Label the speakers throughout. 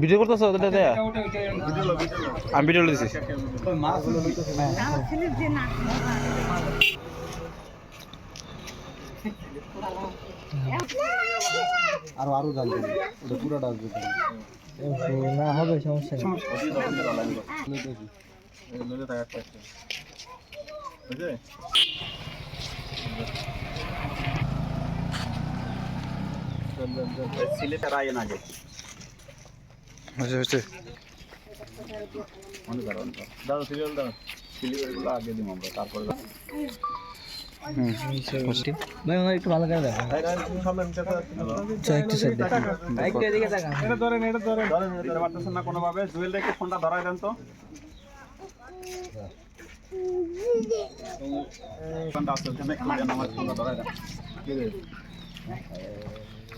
Speaker 1: Video করতেছ ওটা দেয়া আমি ভিডিও দিছি
Speaker 2: আরও আরও জানতে হবে। ওটা পুরোটা আসবে তাহলে।
Speaker 3: না হবে সমস্যা নেই।
Speaker 2: সিলেটের আইন আগে
Speaker 1: হচ্ছে হচ্ছে
Speaker 2: মনে করো। দাও সিরিয়াল দাও সিলিগুলো আগে দিব আমরা তারপরে
Speaker 3: একটু ভালো করে দেখো। আচ্ছা একটু সাইড
Speaker 2: এটা ধরেন এটা ধরেন। ধরেন পারতেছেন না কোনোভাবে? জুয়েল রেখে ফোনটা ধরাই দেন তো। ফোনটা আসছে ওখানে আমার ফোনটা ধরাই দেন।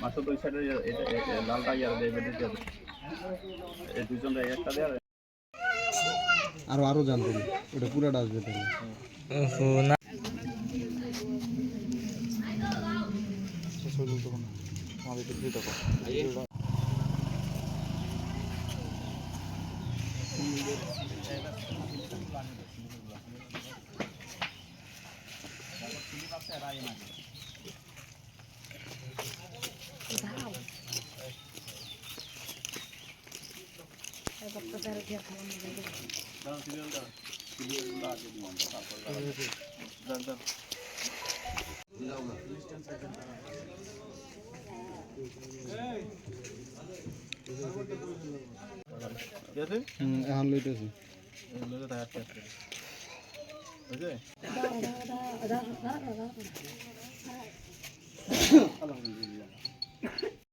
Speaker 2: মাত্র দুই সাইডে এটা এটা লালটা ইয়ার দেয় বেটে দেবে এই দুজন রে একটা দেয়
Speaker 4: আরও আরও জানতে হবে। ওটা পুরোটা আসবে তাহলে
Speaker 3: না
Speaker 2: ঠিক
Speaker 4: এখন লইতেছি
Speaker 2: বুঝলে